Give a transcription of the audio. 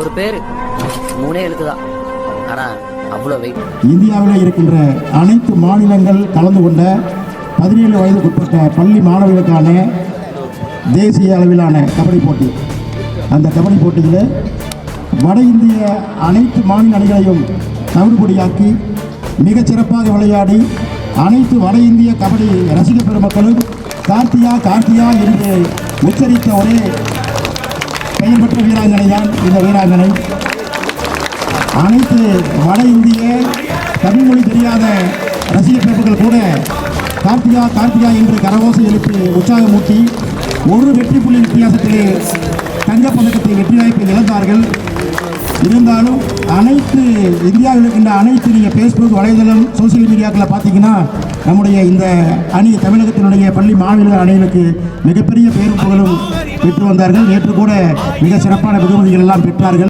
ஒரு பேர். மூணே எழுத்துதான் ஆனால் அவ்வளோ வெயிட் இந்தியாவில் இருக்கின்ற அனைத்து மாநிலங்கள் கலந்து கொண்ட பதினேழு வயதுக்குட்பட்ட பள்ளி மாணவர்களுக்கான தேசிய அளவிலான கபடி போட்டி. அந்த கபடி போட்டியில் வட இந்திய அனைத்து மாநில அணிகளையும் தவிடுபடியாக்கி மிகச் சிறப்பாக விளையாடி அனைத்து வட இந்திய கபடி ரசிக பெருமக்களும் கார்த்தியா கார்த்தியா என்று உச்சரித்த ஒரே சிறப்பு வீராங்கனை தான் இந்த வீராங்கனை. அனைத்து வட இந்திய தமிழ் மொழி தெரியாத ரசிக கூட கார்த்திகா கார்த்திகா என்று கரவோசை எழுப்பி உற்சாகமூட்டி ஒரு வெற்றி புள்ளி வித்தியாசத்திலே தங்கப்பதக்கத்தை வெற்றி வாய்ப்பை இழந்தார்கள். இருந்தாலும் அனைத்து இந்தியாவில் இருக்கின்ற அனைத்து நீங்கள் ஃபேஸ்புக் வலைதளம் சோசியல் மீடியாக்களை பார்த்தீங்கன்னா நம்முடைய இந்த அணி தமிழகத்தினுடைய பள்ளி மாநில அணிகளுக்கு மிகப்பெரிய பேரும் புகழும் பெற்று வந்தார்கள். நேற்று கூட மிக சிறப்பான வெகுமதிகள் எல்லாம் பெற்றார்கள்.